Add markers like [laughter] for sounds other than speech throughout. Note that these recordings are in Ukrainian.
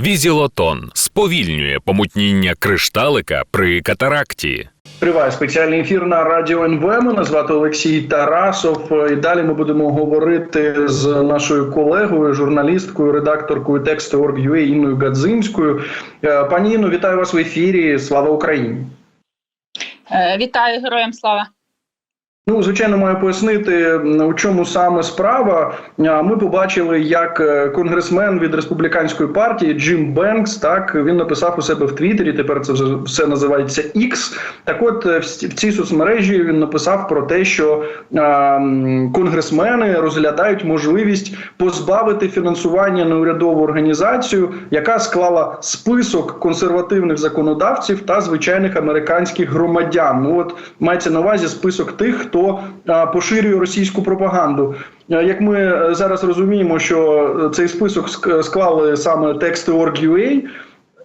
Візілотон сповільнює помутніння кришталика при катаракті. Триває спеціальний ефір на радіо НВ. Мене звати Олексій Тарасов. І далі ми будемо говорити з нашою колегою, журналісткою, редакторкою тексту Org.ua Інною Гадзинською. Е, Пані Інно, вітаю вас в ефірі. Слава Україні! Е, Вітаю героям слава. Ну, звичайно, маю пояснити, у чому саме справа. Ми побачили, як е, конгресмен від республіканської партії Джим Бенкс, так він написав у себе в Твіттері. Тепер це все називається X. Так, от е, в цій соцмережі він написав про те, що конгресмени розглядають можливість позбавити фінансування неурядову організацію, яка склала список консервативних законодавців та звичайних американських громадян. Ну от мається на увазі список тих, хто а, поширює російську пропаганду. Е, Як ми е, зараз розуміємо, що е, цей список склали саме тексти Org.ua,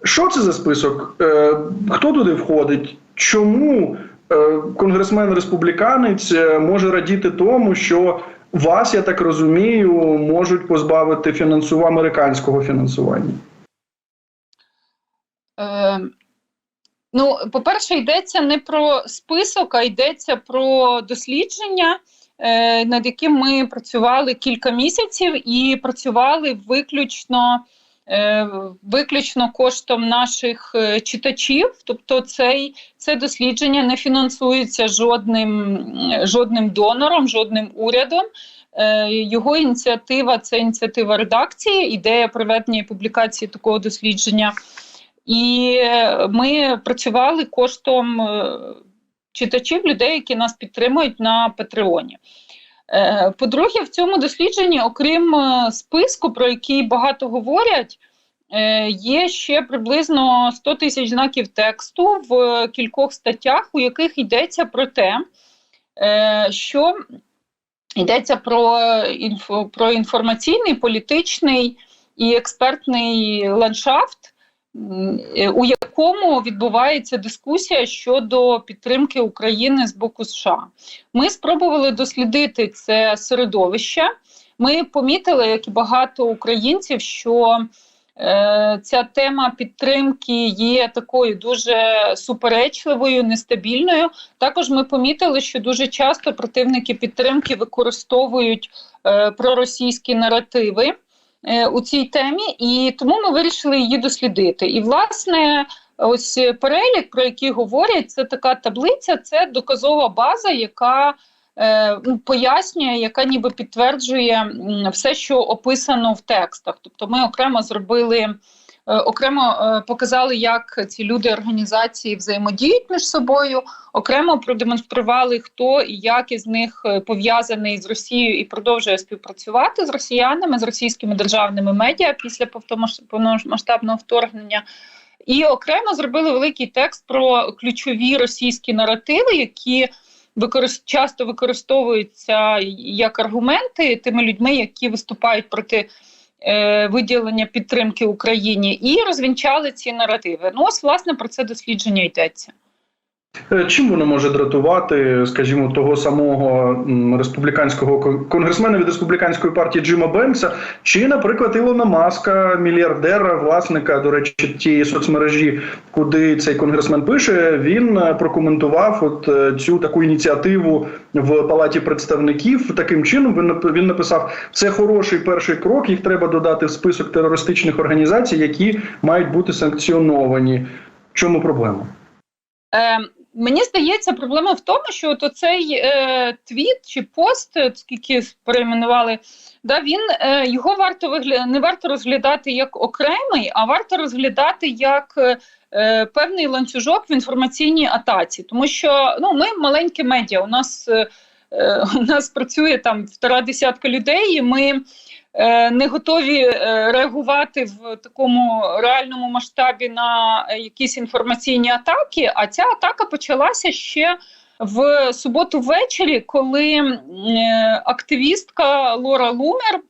що це за список? Е, Хто туди входить? Чому е, конгресмен-республіканець е, може радіти тому, що вас, я так розумію, можуть позбавити фінансування американського фінансування? Е, ну, по-перше, йдеться не про список, а йдеться про дослідження, е, над яким ми працювали кілька місяців і працювали виключно. е, Виключно коштом наших е, читачів, тобто цей це дослідження не фінансується жодним, жодним донором, жодним урядом. Його ініціатива це ініціатива редакції, ідея проведення і публікації такого дослідження. І е, ми працювали коштом е, читачів, людей, які нас підтримують на Патреоні. Е, По-друге, в цьому дослідженні, окрім списку, про який багато говорять, є ще приблизно 100 тисяч знаків тексту в кількох статтях, у яких йдеться про те, що йдеться про, інфо, про інформаційний, політичний і експертний ландшафт, у якому відбувається дискусія щодо підтримки України з боку США. Ми спробували дослідити це середовище. Ми помітили, як і багато українців, що е, ця тема підтримки є такою дуже суперечливою, нестабільною. Також ми помітили, що дуже часто противники підтримки використовують е, проросійські наративи е, у цій темі, і тому ми вирішили її дослідити. І власне, ось перелік, про який говорять, це така таблиця, це доказова база, яка е, ну, пояснює, яка ніби підтверджує все, що описано в текстах. Тобто, ми окремо зробили. Е, Окремо е, показали, як ці люди організації взаємодіють між собою. Окремо продемонстрували, хто і як із них е, пов'язаний з Росією і продовжує співпрацювати з росіянами, з російськими державними медіа після повномасштабного вторгнення. І окремо зробили великий текст про ключові російські наративи, які використ... часто використовуються як аргументи тими людьми, які виступають проти виділення підтримки Україні, і розвінчали ці наративи. Ну, ось, власне, про це дослідження йдеться. Е, Чим воно може дратувати, скажімо, того самого республіканського конгресмена від республіканської партії Джима Бенкса, чи, наприклад, Ілона Маска, мільярдера, власника, до речі, тієї соцмережі, куди цей конгресмен пише, він е, прокоментував от е, цю таку ініціативу в палаті представників. Таким чином він він написав: це хороший перший крок. Їх треба додати в список терористичних організацій, які мають бути санкціоновані. В чому проблема? Е, мені здається, проблема в тому, що от оцей е, твіт чи пост, е, скільки перейменували, да, він е, його варто вигля... не варто розглядати як окремий, а варто розглядати як е, е, певний ланцюжок в інформаційній атаці. Тому що ну, ми маленьке медіа. У нас, у нас працює там півтора десятка людей, і ми. Е, Не готові е, реагувати в такому реальному масштабі на якісь інформаційні атаки. А ця атака почалася ще в суботу ввечері, коли е, активістка Лора Лумер,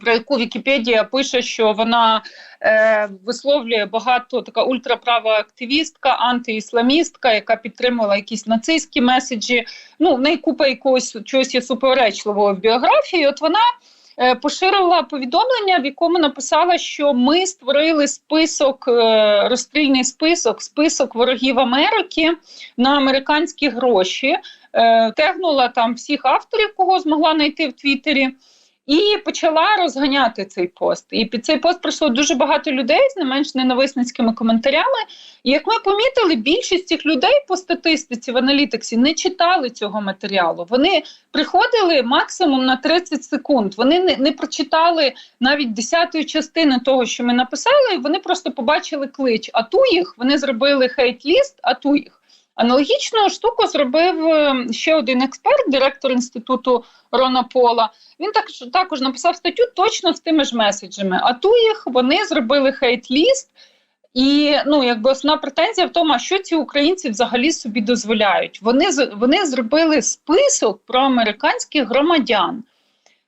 про яку Вікіпедія пише, що вона е, висловлює багато така ультраправа активістка, антиісламістка, яка підтримувала якісь нацистські меседжі. Ну, в неї купа якогось чогось є суперечливого в біографії. От вона поширила повідомлення, в якому написала, що ми створили список, е, розстрільний список, список ворогів Америки на американські гроші. Е, Тегнула там всіх авторів, кого змогла знайти в Твіттері. І почала розганяти цей пост. І під цей пост прийшло дуже багато людей з не менш ненависницькими коментарями. І як ми помітили, більшість цих людей по статистиці в аналітиксі не читали цього матеріалу. Вони приходили максимум на 30 секунд. Вони не, не прочитали навіть десятої частини того, що ми написали. Вони просто побачили клич. Ату їх, вони зробили хейт-ліст, ату їх. Аналогічну штуку зробив е, ще один експерт, директор інституту Рона Пола. Він також також написав статтю точно з тими ж меседжами. А ту їх вони зробили хейт-ліст. І ну, якби основна претензія в тому, що ці українці взагалі собі дозволяють. Вони вони зробили список про американських громадян.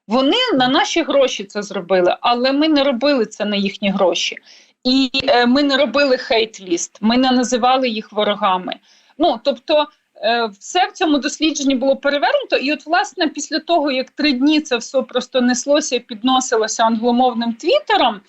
Вони на наші гроші це зробили, але ми не робили це на їхні гроші. І е, ми не робили хейт-ліст, ми не називали їх ворогами. Ну тобто, е, все в цьому дослідженні було перевернуто. І, от, власне, після того, як три дні це все просто неслося і підносилося англомовним твіттером,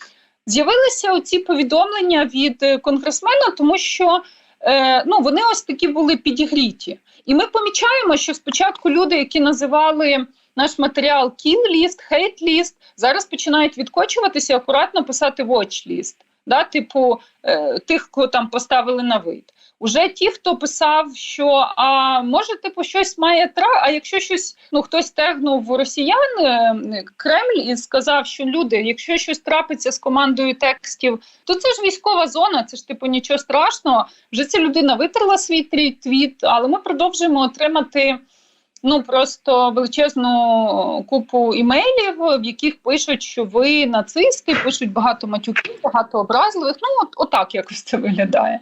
з'явилися оці повідомлення від е, конгресмена, тому що е, ну, вони ось такі були підігріті. І ми помічаємо, що спочатку люди, які називали наш матеріал kill-ліст, hate-ліст, зараз починають відкочуватися і акуратно писати watch-ліст. Да, типу е, тих, кого там поставили на вид. Уже ті, хто писав, що а може, типу, щось має тра. А якщо щось, ну хтось тегнув росіян е, Кремль і сказав, що люди, якщо щось трапиться з командою текстів, то це ж військова зона, це ж типу нічого страшного. Вже ця людина витерла свій трі- твіт, але ми продовжуємо отримати. Ну просто величезну купу імейлів, в яких пишуть, що ви нацисти, пишуть багато матюків, багато образливих. Ну, от отак якось це виглядає.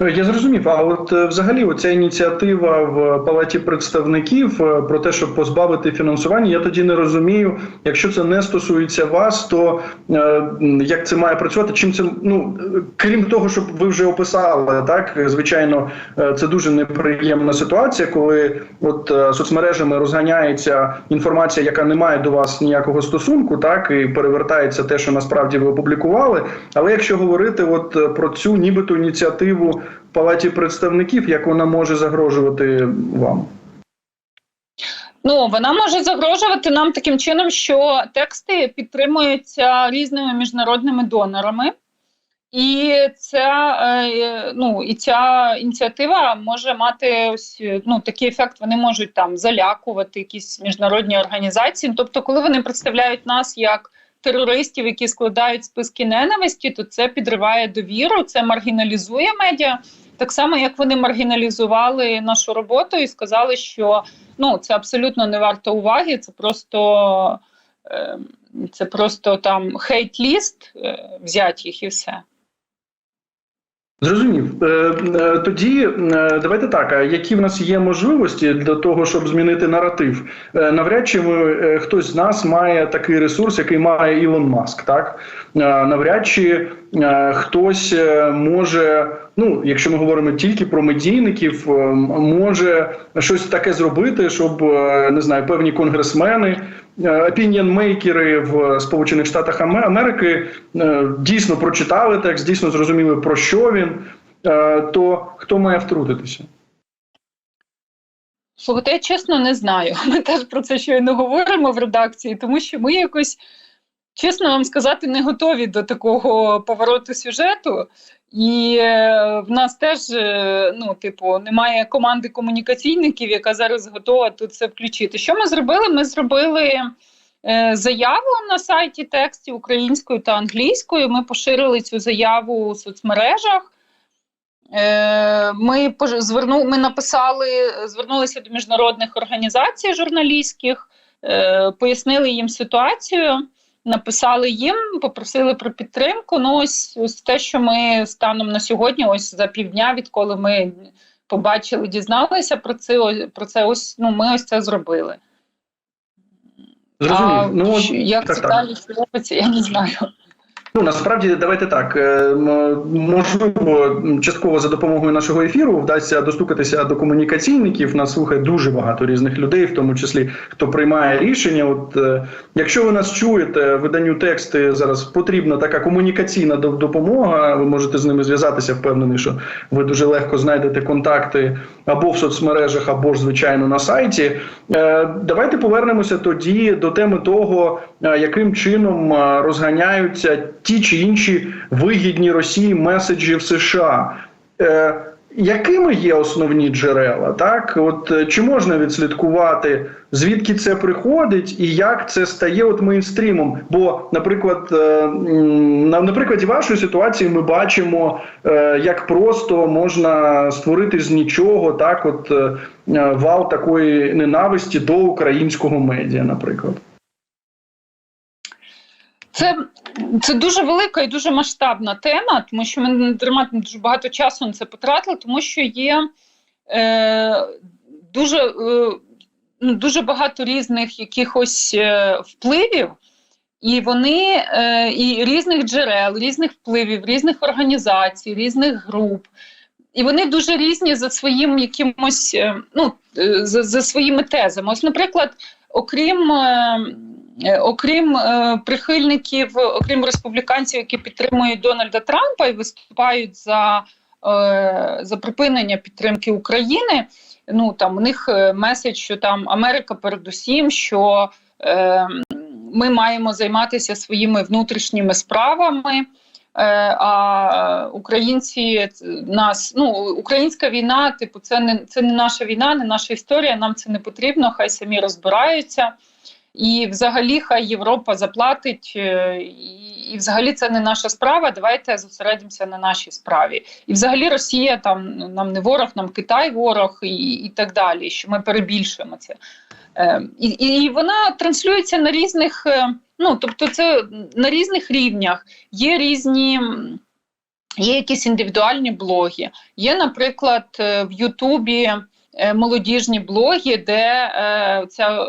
Я зрозумів. А от е, взагалі, оця ініціатива в Палаті представників е, про те, щоб позбавити фінансування, я тоді не розумію. Якщо це не стосується вас, то е, як це має працювати? Чим це ну крім того, щоб ви вже описали, так звичайно, е, це дуже неприємна ситуація, коли от соцмережами розганяється інформація, яка не має до вас ніякого стосунку, так і перевертається те, що насправді ви опублікували. Але якщо говорити от про цю нібито ініціативу в Палаті представників, як вона може загрожувати вам? Ну вона може загрожувати нам таким чином, що тексти підтримуються різними міжнародними донорами. І ця е, ну і ця ініціатива може мати ось ну такий ефект. Вони можуть там залякувати якісь міжнародні організації. Тобто, коли вони представляють нас як терористів, які складають списки ненависті, то це підриває довіру, це маргіналізує медіа. Так само, як вони маргіналізували нашу роботу і сказали, що ну це абсолютно не варто уваги, це просто е, це просто там хейт-ліст, е, взять їх і все. Зрозумів. Е, е, Тоді е, давайте так. Які в нас є можливості для того, щоб змінити наратив? Навряд чи ми, хтось з нас має такий ресурс, який має Ілон Маск, так навряд чи хтось може. Ну, якщо ми говоримо тільки про медійників, може щось таке зробити, щоб не знаю, певні конгресмени, опініонмейкери в Сполучених Штатах Америки е, дійсно прочитали текст, дійсно зрозуміли про що він. Е, То хто має втрутитися? Слухайте, я чесно не знаю. [laughs] Ми теж про це щойно говоримо в редакції, тому що ми якось, чесно вам сказати, не готові до такого повороту сюжету. І е, в нас теж, е, ну, типу, немає команди комунікаційників, яка зараз готова тут це включити. Що ми зробили? Ми зробили е, заяву на сайті текстів українською та англійською. Ми поширили цю заяву у соцмережах. Ми зверну, ми написали, звернулися до міжнародних організацій журналістських, пояснили їм ситуацію, написали їм, попросили про підтримку. Ну, ось, ось те, що ми станом на сьогодні, ось за півдня, відколи ми побачили, дізналися про це, про це ось ну, ми ось це зробили. Зрозумів. А ну, як так, це так. далі робиться, я не знаю. Ну насправді давайте так. е, Можливо, частково за допомогою нашого ефіру вдасться достукатися до комунікаційників. Нас слухає дуже багато різних людей, в тому числі хто приймає рішення. От е, якщо ви нас чуєте, виданню тексти зараз потрібна така комунікаційна допомога. Ви можете з ними зв'язатися. Впевнений, що ви дуже легко знайдете контакти або в соцмережах, або ж звичайно на сайті. Е, Давайте повернемося тоді до теми того, яким чином розганяються ті чи інші вигідні Росії меседжі в США. Е, Якими є основні джерела? Так, от е, чи можна відслідкувати, звідки це приходить і як це стає от мейнстрімом? Бо, наприклад, е, на, на прикладі вашої ситуації ми бачимо, е, як просто можна створити з нічого так, от вал такої ненависті до українського медіа, наприклад. Це, це дуже велика і дуже масштабна тема, тому що ми дарма дуже багато часу на це потратили, тому що є е, дуже, е, ну, дуже багато різних якихось е, впливів, і вони е, і різних джерел, різних впливів, різних організацій, різних груп. І вони дуже різні за своїм якимось, е, ну, е, за, за своїми тезами. Ось, наприклад, окрім. Е, Окрім е, прихильників, окрім республіканців, які підтримують Дональда Трампа і виступають за, е, за припинення підтримки України. Ну там у них е, меседж, що там Америка передусім, що е, ми маємо займатися своїми внутрішніми справами. Е, а українці нас ну українська війна, типу, це не це не наша війна, не наша історія. Нам це не потрібно. Хай самі розбираються. І взагалі хай Європа заплатить, е, і, взагалі це не наша справа. Давайте зосередимося на нашій справі. І взагалі Росія там нам не ворог, нам Китай ворог і, і так далі. Що ми перебільшуємо це. Е, і, і вона транслюється на різних, е, ну тобто, це на різних рівнях. Є різні. Є якісь індивідуальні блоги. Є, наприклад, в Ютубі молодіжні блоги, де ця,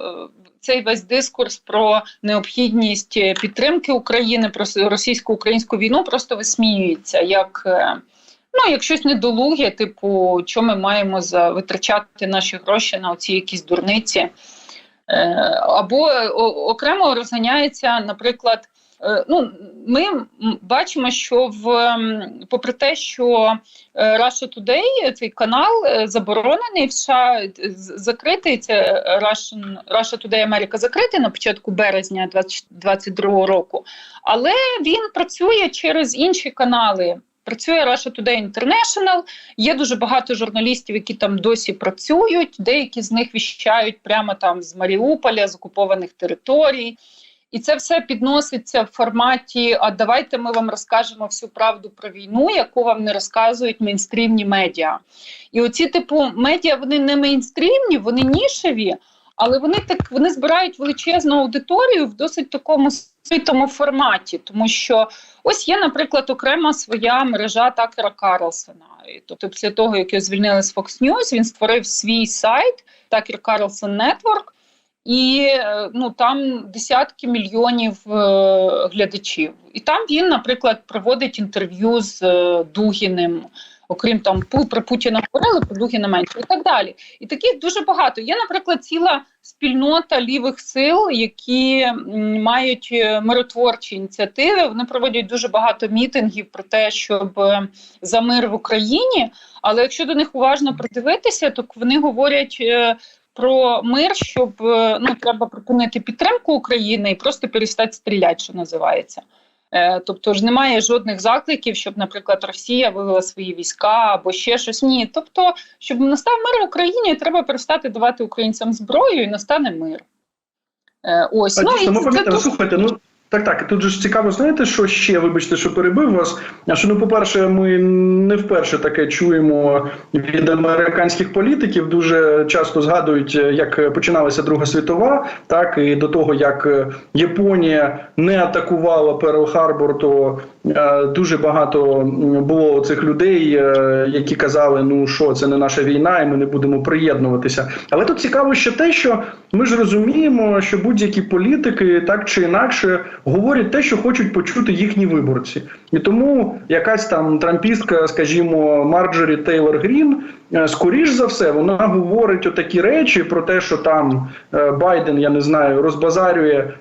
цей весь дискурс про необхідність е, підтримки України, про російсько-українську війну просто висміюється як. е, Ну, як щось недолуге, типу, що ми маємо за витрачати наші гроші на оці якісь дурниці. Е, або окремо розганяється, наприклад, ну, ми бачимо, що в попри те, що е, Russia Today, цей канал е, заборонений в США, закритий це Russian, Russia Today America закритий на початку березня 2022 року, але він працює через інші канали. Працює Russia Today International, Є дуже багато журналістів, які там досі працюють. Деякі з них віщають прямо там з Маріуполя, з окупованих територій. І це все підноситься в форматі: а давайте ми вам розкажемо всю правду про війну, яку вам не розказують мейнстрімні медіа. І оці типу медіа вони не мейнстрімні, вони нішеві, але вони так вони збирають величезну аудиторію в досить такому світому форматі, тому що ось є, наприклад, окрема своя мережа Такера Карлсона. Тобто, після того, як його звільнили з Fox News, він створив свій сайт Tucker Carlson Network, і е, ну там десятки мільйонів е, глядачів. І там він, наприклад, проводить інтерв'ю з е, Дугіним. Окрім там про Путіна говорили, про Дугіна менше і так далі. І таких дуже багато. Є, наприклад, ціла спільнота лівих сил, які мають миротворчі ініціативи. Вони проводять дуже багато мітингів про те, щоб за мир в Україні. Але якщо до них уважно придивитися, то вони говорять. Про мир, щоб е, ну треба припинити підтримку України і просто перестати стріляти, що називається. Е, Тобто ж немає жодних закликів, щоб, наприклад, Росія вивела свої війська або ще щось. Ні. Тобто, щоб настав мир в Україні, треба перестати давати українцям зброю, і настане мир. Е, Ось А, ну дійсно, і ми це пам'ятаємо, дуже слухайте, ну так, так. Тут же ж цікаво, знаєте, що ще, вибачте, що перебив вас. А що ну, по-перше, ми не вперше таке чуємо від американських політиків. Дуже часто згадують, е, як починалася Друга світова, так і до того, як е, Японія не атакувала Перл Харбор, то дуже багато було цих людей, е, які казали, ну що це не наша війна, і ми не будемо приєднуватися. Але тут цікаво ще те, що ми ж розуміємо, що будь-які політики так чи інакше говорять те, що хочуть почути їхні виборці, і тому якась там трампістка, скажімо, Марджорі Тейлор Грін, е, скоріш за все, вона говорить отакі речі про те, що там е, Байден, я не знаю, розбазарює е,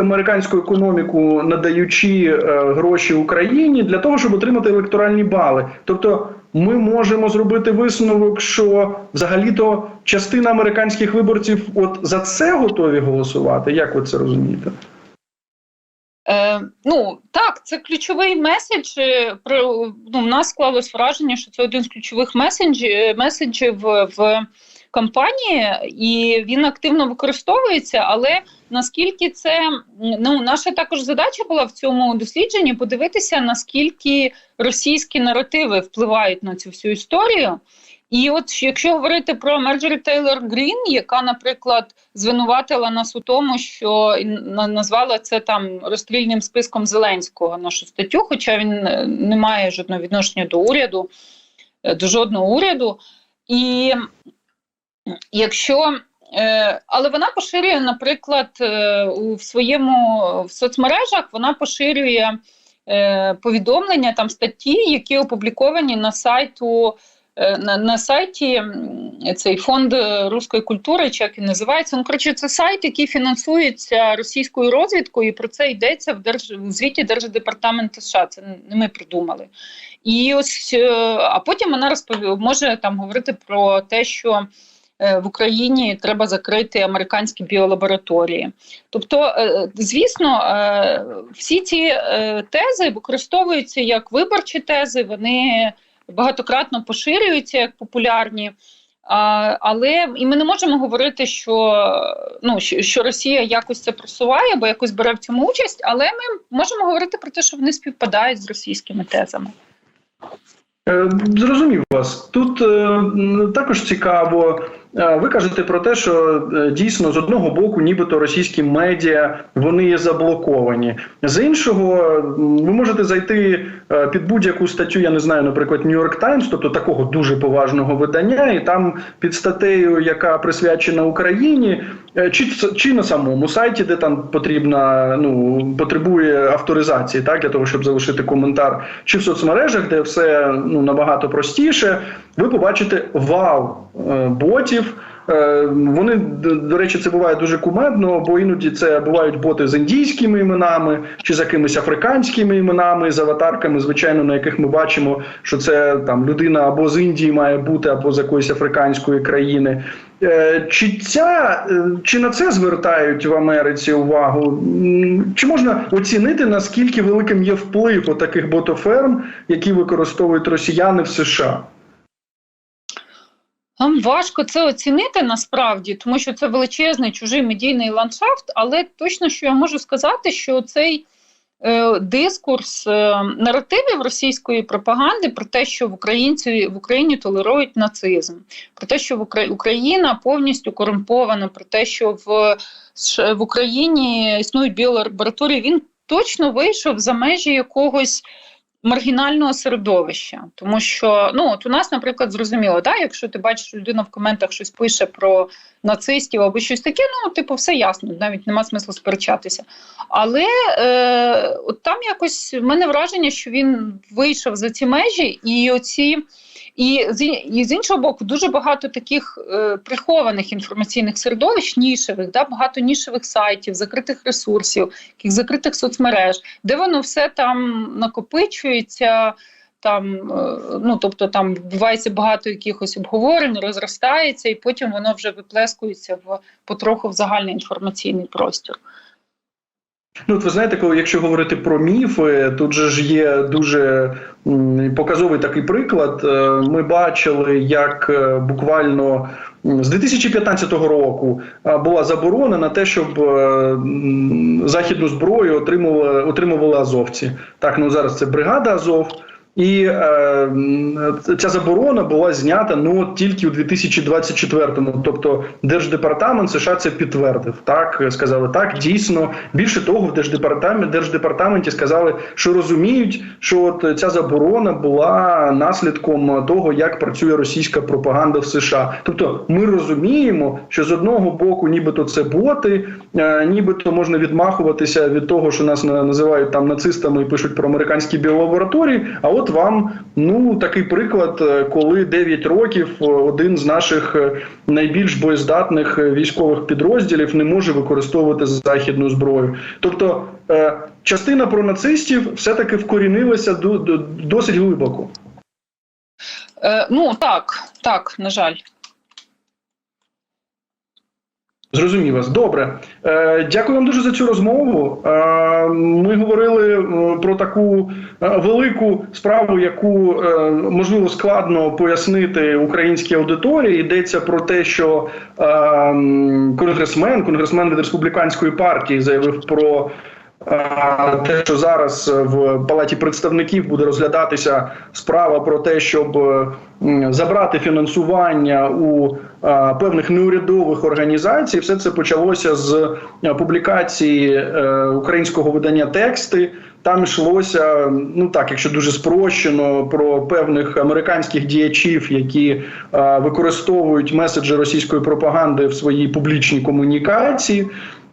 американську економіку, надаючи е, гроші Україні для того, щоб отримати електоральні бали. Тобто. Ми можемо зробити висновок, що взагалі-то частина американських виборців от за це готові голосувати. Як ви це розумієте? Е, ну так, це ключовий меседж. е, Про ну, в нас склалось враження, що це один з ключових меседжів, меседжів в кампанії, і він активно використовується. Але наскільки це ну наша також задача була в цьому дослідженні подивитися, наскільки російські наративи впливають на цю всю історію. І от якщо говорити про Мерджері Тейлор Грін, яка, наприклад, звинуватила нас у тому, що назвала це там розстрільним списком Зеленського нашу статтю, хоча він е, не має жодного відношення до уряду, е, до жодного уряду. І якщо але вона поширює, наприклад, е, у своєму в соцмережах вона поширює е, повідомлення там статті, які опубліковані на сайту. е, На, на сайті цей фонд е, руської культури, чи як він називається. Ну, коротше, це сайт, який фінансується російською розвідкою, і про це йдеться в держ... в звіті Держдепартаменту США. Це не ми придумали. І ось, е, а потім вона розпов... може там говорити про те, що е, в Україні треба закрити американські біолабораторії. Тобто, е, звісно, е, всі ці е, тези використовуються як виборчі тези, вони багатократно поширюються як популярні. Але і ми не можемо говорити, що ну що, Росія якось це просуває, або якось бере в цьому участь, але ми можемо говорити про те, що вони співпадають з російськими тезами. Е, Зрозумів вас. Тут е, також цікаво. Е, Ви кажете про те, що е, дійсно з одного боку, нібито російські медіа вони є заблоковані. З іншого, ви можете зайти під будь-яку статтю, я не знаю, наприклад, York Times, тобто такого дуже поважного видання, і там під статтею, яка присвячена Україні, е, чи, чи на самому сайті, де там потрібна, ну потребує авторизації, так для того, щоб залишити коментар, чи в соцмережах, де все ну набагато простіше, ви побачите вал е, ботів. Е, Вони до, речі, це буває дуже кумедно, бо іноді це бувають боти з індійськими іменами чи з якимись африканськими іменами, з аватарками, звичайно, на яких ми бачимо, що це там людина або з Індії має бути, або з якоїсь африканської країни. Е, Чи ця е, чи на це звертають в Америці увагу? Чи можна оцінити наскільки великим є вплив таких ботоферм, які використовують росіяни в США? Нам важко це оцінити насправді, тому що це величезний чужий медійний ландшафт. Але точно що я можу сказати, що цей е, дискурс е, наративів російської пропаганди про те, що в українці в Україні толерують нацизм, про те, що в Укра- Україна повністю корумпована, про те, що в, в Україні існують біолабораторії, він точно вийшов за межі якогось маргінального середовища, тому що ну от у нас, наприклад, зрозуміло, да, якщо ти бачиш, людина в коментах щось пише про нацистів або щось таке, ну типу, все ясно, навіть нема смислу сперечатися. Але е, от там якось в мене враження, що він вийшов за ці межі, і оці. І з, і з іншого боку, дуже багато таких е, прихованих інформаційних середовищ, нішевих, да, багато нішевих сайтів, закритих ресурсів, яких закритих соцмереж, де воно все там накопичується. Там, е, ну тобто там відбувається багато якихось обговорень, розростається, і потім воно вже виплескується в потроху в загальний інформаційний простір. Ну, от ви знаєте, коли якщо говорити про міфи, тут же ж є дуже показовий такий приклад. Е, Ми бачили, як е, буквально з 2015 року е, була заборона на те, щоб західну зброю отримували, отримували азовці. Так, ну зараз це бригада Азов. І е, ця заборона була знята ну тільки у 2024-му. Тобто Держдепартамент США це підтвердив. Так сказали так. Дійсно, більше того, в держдепартаменті держдепартаменті сказали, що розуміють, що от ця заборона була наслідком того, як працює російська пропаганда в США. Тобто, ми розуміємо, що з одного боку, нібито це боти, е, нібито можна відмахуватися від того, що нас на- називають там нацистами і пишуть про американські біолабораторії. А от вам ну такий приклад, е, коли 9 років е, один з наших е, найбільш боєздатних військових підрозділів не може використовувати західну зброю. Тобто частина про нацистів все таки вкорінилася до, до, досить глибоко. Е, ну так, так, на жаль. Зрозумів вас. Добре. Е, дякую вам дуже за цю розмову. Е, ми говорили е, про таку велику справу, яку можливо складно пояснити українській аудиторії. Йдеться про те, що конгресмен, конгресмен від республіканської партії заявив про. Те, що зараз в палаті представників буде розглядатися справа про те, щоб забрати фінансування у певних неурядових організацій, все це почалося з е, публікації е, українського видання тексти. Там йшлося, ну так, якщо дуже спрощено, про певних американських діячів, які е, використовують меседжі російської пропаганди в своїй публічній комунікації.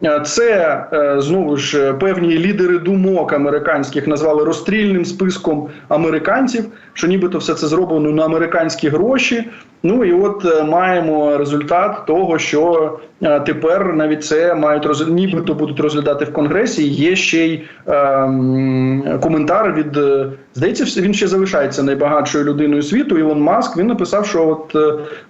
Е, Це е, знову ж певні лідери думок американських назвали розстрільним списком американців, що нібито все це зроблено на американські гроші. Ну і от е, маємо результат того, що е, тепер навіть це мають роз... нібито будуть розглядати в конгресі. Є ще й е, м, коментар від е, здається, він ще залишається найбагатшою людиною світу. Ілон Маск він написав, що от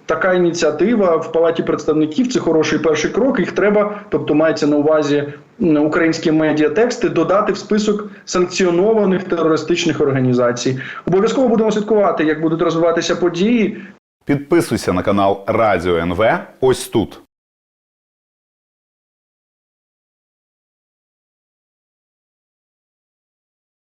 така ініціатива в палаті представників це хороший перший крок. Їх треба, тобто мається на увазі українські медіатексти, додати в список санкціонованих терористичних організацій. Обов'язково будемо слідкувати, як будуть розвиватися події. Підписуйся на канал Радіо НВ ось тут.